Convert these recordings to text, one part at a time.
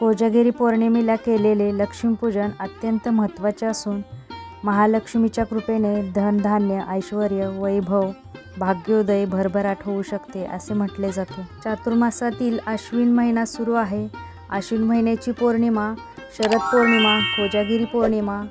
कोजागिरी पौर्णिमेला केलेले लक्ष्मीपूजन अत्यंत महत्त्वाचे असून महालक्ष्मीच्या कृपेने धनधान्य ऐश्वर वैभव भाग्योदय भरभराट होऊ शकते असे म्हटले जाते. चातुर्मासातील आश्विन महिना सुरू आहे. आश्विन महिन्याची पौर्णिमा शरद पौर्णिमा कोजागिरी पौर्णिमा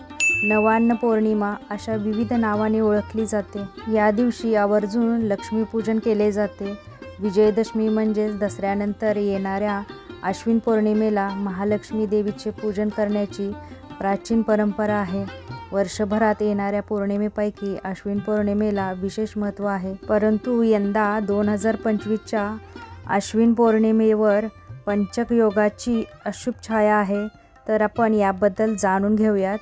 नवान्न पौर्णिमा अशा विविध नावाने ओळखली जाते. या दिवशी आवर्जून लक्ष्मीपूजन केले जाते. विजयदशमी म्हणजेच दसऱ्यानंतर येणाऱ्या आश्विन पौर्णिमेला महालक्ष्मी देवीचे पूजन करण्याची प्राचीन परंपरा आहे. वर्षभरात येणाऱ्या पौर्णिमेपैकी आश्विन पौर्णिमेला विशेष महत्त्व आहे. परंतु यंदा दोन हजार पंचवीसच्या आश्विन पौर्णिमेवर पंचक योगाची अशुभ छाया आहे. तर आपण याबद्दल जाणून घेऊयात.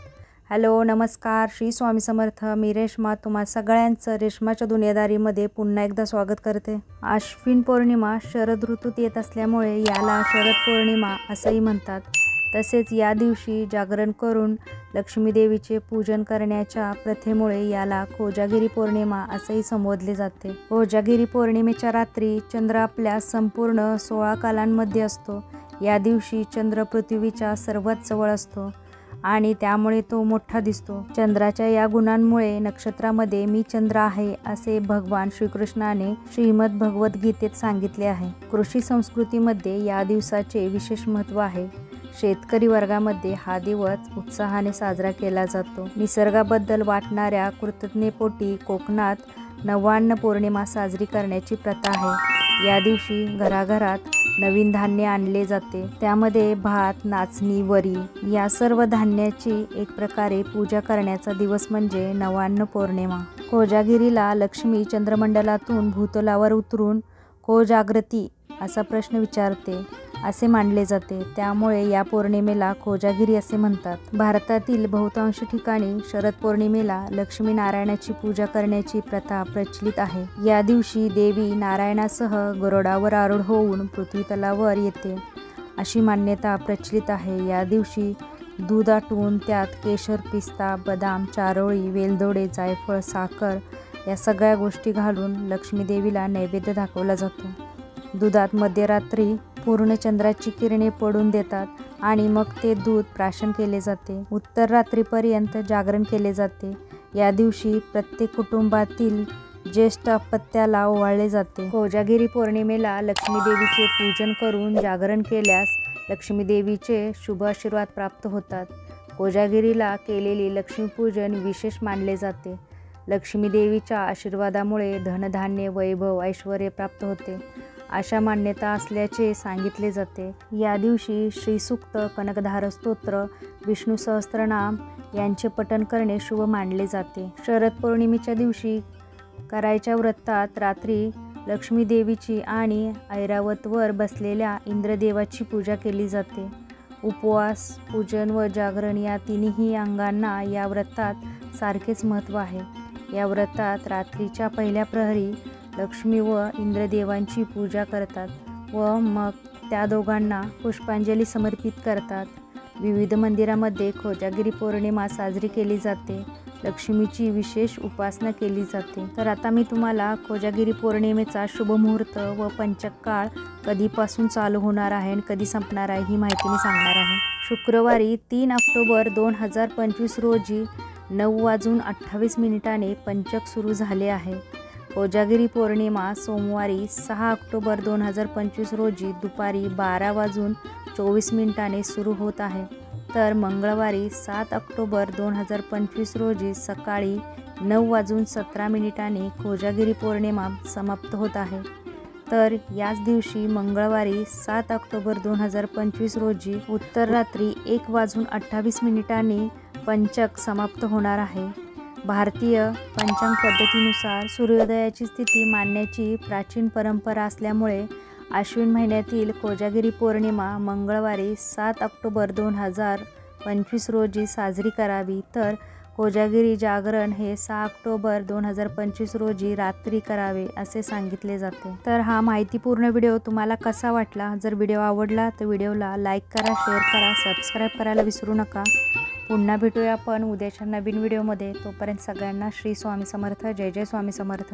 हॅलो नमस्कार. श्री स्वामी समर्थ. मी रेश्मा. तुम्हा सगळ्यांचं रेश्माच्या दुनियादारीमध्ये पुन्हा एकदा स्वागत करते. आश्विन पौर्णिमा शरद ऋतूत येत असल्यामुळे याला शरद पौर्णिमा असंही म्हणतात. तसेच या दिवशी जागरण करून लक्ष्मीदेवीचे पूजन करण्याच्या प्रथेमुळे याला कोजागिरी पौर्णिमा असंही संबोधले जाते. कोजागिरी पौर्णिमेच्या रात्री चंद्र आपल्या संपूर्ण सोळा कालांमध्ये असतो. या दिवशी चंद्र पृथ्वीच्या सर्वात जवळ असतो. आणि त्यामुळे तो मोठा दिसतो. चंद्राच्या या गुणांमुळे नक्षत्रामध्ये मी चंद्र आहे असे भगवान श्रीकृष्णाने श्रीमद भगवद्गीतेत सांगितले आहे. कृषी संस्कृतीमध्ये या दिवसाचे विशेष महत्त्व आहे. शेतकरी वर्गामध्ये हा दिवस उत्साहाने साजरा केला जातो. निसर्गाबद्दल वाटणाऱ्या कृतज्ञपोटी कोकणात नवान्न पौर्णिमा साजरी करण्याची प्रथा आहे. या दिवशी घराघरात नवीन धान्य आणले जाते. त्यामध्ये भात नाचणी वरी या सर्व धान्याची एक प्रकारे पूजा करण्याचा दिवस म्हणजे नवान्न पौर्णिमा. कोजागिरीला लक्ष्मी चंद्रमंडलातून भूतलावर उतरून कोजागृती असा प्रश्न विचारते. असे मानले जाते. त्यामुळे या पौर्णिमेला कोजागिरी असे म्हणतात. भारतातील बहुतांश ठिकाणी शरद पौर्णिमेला लक्ष्मी नारायणाची पूजा करण्याची प्रथा प्रचलित आहे. या दिवशी देवी नारायणासह गरुडावर आरूढ होऊन पृथ्वी तलावर येते अशी मान्यता प्रचलित आहे. या दिवशी दूध आटवून त्यात केशर पिस्ता बदाम चारोळी वेलदोडे जायफळ साखर या सगळ्या गोष्टी घालून लक्ष्मीदेवीला नैवेद्य दाखवला जातो. दुधात मध्यरात्री पूर्णचंद्राची किरणे पडून देतात आणि मग ते दूध प्राशन केले जाते. उत्तर रात्रीपर्यंत जागरण केले जाते. या दिवशी प्रत्येक कुटुंबातील ज्येष्ठ अपत्याला ओवाळले जाते. कोजागिरी पौर्णिमेला लक्ष्मीदेवीचे पूजन करून जागरण केल्यास लक्ष्मीदेवीचे शुभ आशीर्वाद प्राप्त होतात. कोजागिरीला केलेले लक्ष्मीपूजन विशेष मानले जाते. लक्ष्मीदेवीच्या आशीर्वादामुळे धनधान्य वैभव ऐश्वर प्राप्त होते. अशा मान्यता असल्याचे सांगितले जाते. या दिवशी श्रीसूक्त कनकधार स्तोत्र विष्णू सहस्त्रनाम यांचे पठण करणे शुभ मानले जाते. शरद पौर्णिमेच्या दिवशी करायच्या व्रतात रात्री लक्ष्मी देवीची आणि ऐरावतवर बसलेल्या इंद्रदेवाची पूजा केली जाते. उपवास पूजन व जागरण या तिन्ही अंगांना या व्रतात सारखेच महत्त्व आहे. या व्रतात रात्रीच्या पहिल्या प्रहरी लक्ष्मी व इंद्रदेवांची पूजा करतात व मग त्या दोघांना पुष्पांजली समर्पित करतात. विविध मंदिरामध्ये खोजागिरी पौर्णिमा साजरी केली जाते. लक्ष्मीची विशेष उपासना केली जाते. तर आता मी तुम्हाला कोजागिरी पौर्णिमेचा शुभ मुहूर्त व पंचकाळ कधीपासून चालू होणार आहे आणि कधी संपणार आहे ही माहिती मी सांगणार आहे. शुक्रवारी तीन ऑक्टोबर दोन हजार पंचवीस रोजी नऊ वाजून अठ्ठावीस मिनिटाने पंचक सुरू झाले आहे. कोजागिरी पौर्णिमा सोमवारी सहा ऑक्टोबर दोन हजार पंचवीस रोजी दुपारी बारा वाजून चोवीस मिनिटाने सुरू होत आहे. तर मंगळवारी सात ऑक्टोबर दोन हजार पंचवीस रोजी सकाळी नऊ वाजून सतरा मिनिटांनी कोजागिरी पौर्णिमा समाप्त होत आहे. तर याच दिवशी मंगळवारी सात ऑक्टोबर दोन हजार पंचवीस रोजी उत्तर रात्री एक वाजून अठ्ठावीस मिनिटांनी पंचक समाप्त होणार आहे. भारतीय पंचांग पद्धतीनुसार सूर्योदयाची स्थिती मानण्याची प्राचीन परंपरा असल्यामुळे आश्विन महिन्यातील कोजागिरी पौर्णिमा मंगळवारी सात ऑक्टोबर दोन हजार पंचवीस रोजी साजरी करावी. तर कोजागिरी जागरण हे सहा ऑक्टोबर दोन हजार पंचवीस रोजी रात्री करावे असे सांगितले जाते. तर हा माहितीपूर्ण व्हिडिओ तुम्हाला कसा वाटला? जर व्हिडिओ आवडला तर व्हिडिओला लाईक करा शेअर करा सबस्क्राईब करायला विसरू नका. पुन्हा भेटूया आपण उद्याच्या नवीन व्हिडिओमध्ये. तोपर्यंत सगळ्यांना श्री स्वामी समर्थ जय जय स्वामी समर्थ.